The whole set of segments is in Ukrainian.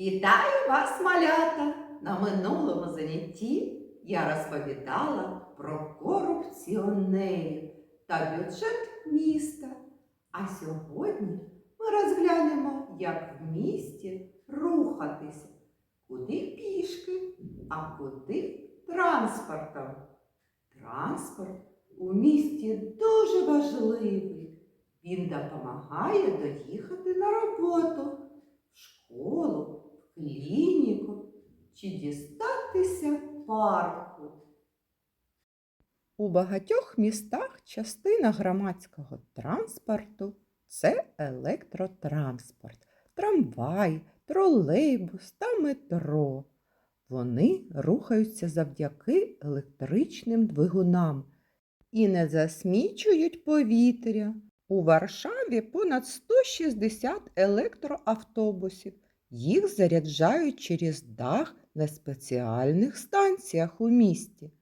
Вітаю вас, малята! На минулому занятті я розповідала про корупціонерів та бюджет міста. А сьогодні ми розглянемо, як в місті рухатися, куди пішки, а куди транспортом. Транспорт у місті дуже важливий. Він допомагає доїхати на роботу, в школу, клініку чи дістатися парку. У багатьох містах частина громадського транспорту це електротранспорт, трамвай, тролейбус та метро. Вони рухаються завдяки електричним двигунам і не засмічують повітря. У Варшаві понад 160 електроавтобусів. Їх заряджають через дах на спеціальних станціях у місті.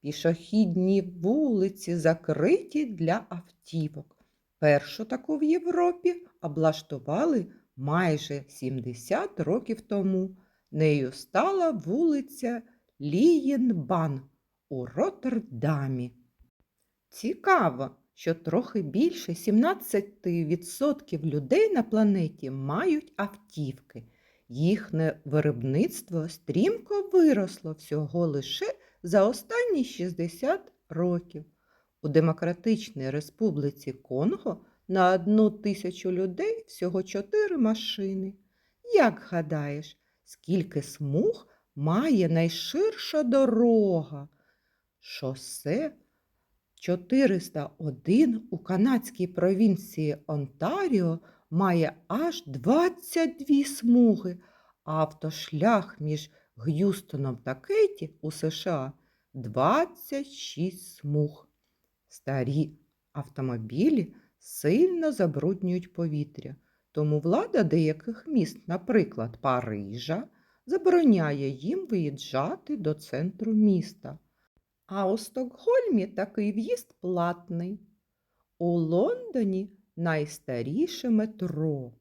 Пішохідні вулиці закриті для автівок. Першу таку в Європі облаштували майже 70 років тому. Нею стала вулиця Лієнбан у Роттердамі. Цікаво, що трохи більше 17% людей на планеті мають автівки. Їхнє виробництво стрімко виросло всього лише за останні 60 років. У Демократичній Республіці Конго на одну тисячу людей всього 4 машини. Як гадаєш, скільки смуг має найширша дорога? Шосе 401 у канадській провінції Онтаріо має аж 22 смуги, а автошлях між Г'юстоном та Кейті у США 26 смуг. Старі автомобілі сильно забруднюють повітря, тому влада деяких міст, наприклад, Парижа, забороняє їм виїжджати до центру міста. А у Стокгольмі такий в'їзд платний. У Лондоні найстаріше метро.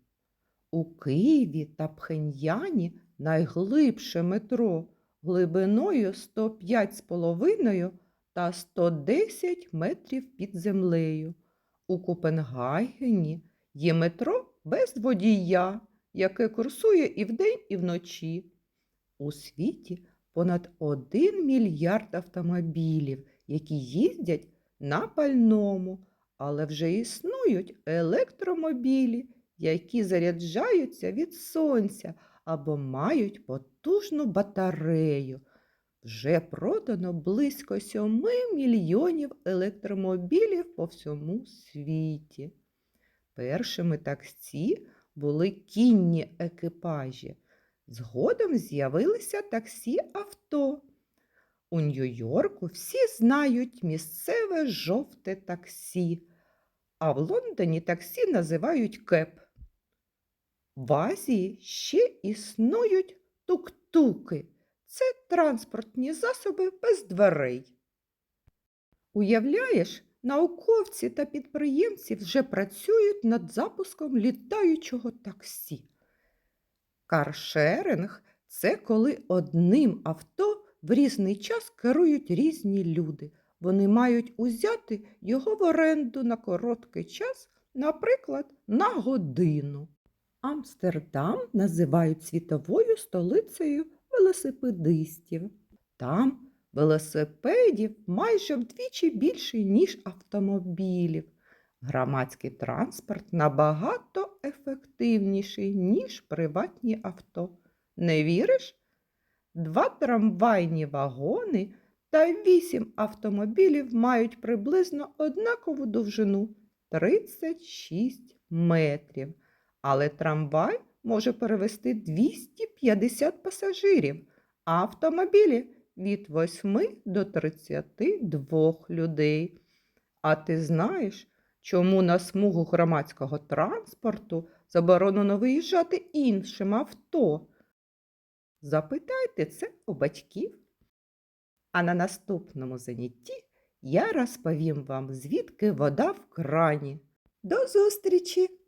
У Києві та Пхеньяні найглибше метро глибиною 105,5 та 110 метрів під землею. У Копенгагені є метро без водія, яке курсує і вдень, і вночі. У світі понад 1 мільярд автомобілів, які їздять на пальному, але вже існують електромобілі, які заряджаються від сонця або мають потужну батарею. Вже продано близько 7 мільйонів електромобілів по всьому світі. Першими таксі були кінні екіпажі. Згодом з'явилися таксі-авто. У Нью-Йорку всі знають місцеве жовте таксі, а в Лондоні таксі називають кеп. В Азії ще існують тук-туки. Це транспортні засоби без дверей. Уявляєш, науковці та підприємці вже працюють над запуском літаючого таксі. Каршеринг це коли одним авто в різний час керують різні люди. Вони мають узяти його в оренду на короткий час, наприклад, на годину. Амстердам називають світовою столицею велосипедистів. Там велосипедів майже вдвічі більше, ніж автомобілів. Громадський транспорт набагато ефективніший, ніж приватні авто. Не віриш? Два трамвайні вагони та вісім автомобілів мають приблизно однакову довжину 36 метрів. Але трамвай може перевести 250 пасажирів, а автомобілі від 8 до 32 людей. А ти знаєш, чому на смугу громадського транспорту заборонено виїжджати іншим авто? Запитайте це у батьків. А на наступному занятті я розповім вам, звідки вода в крані. До зустрічі!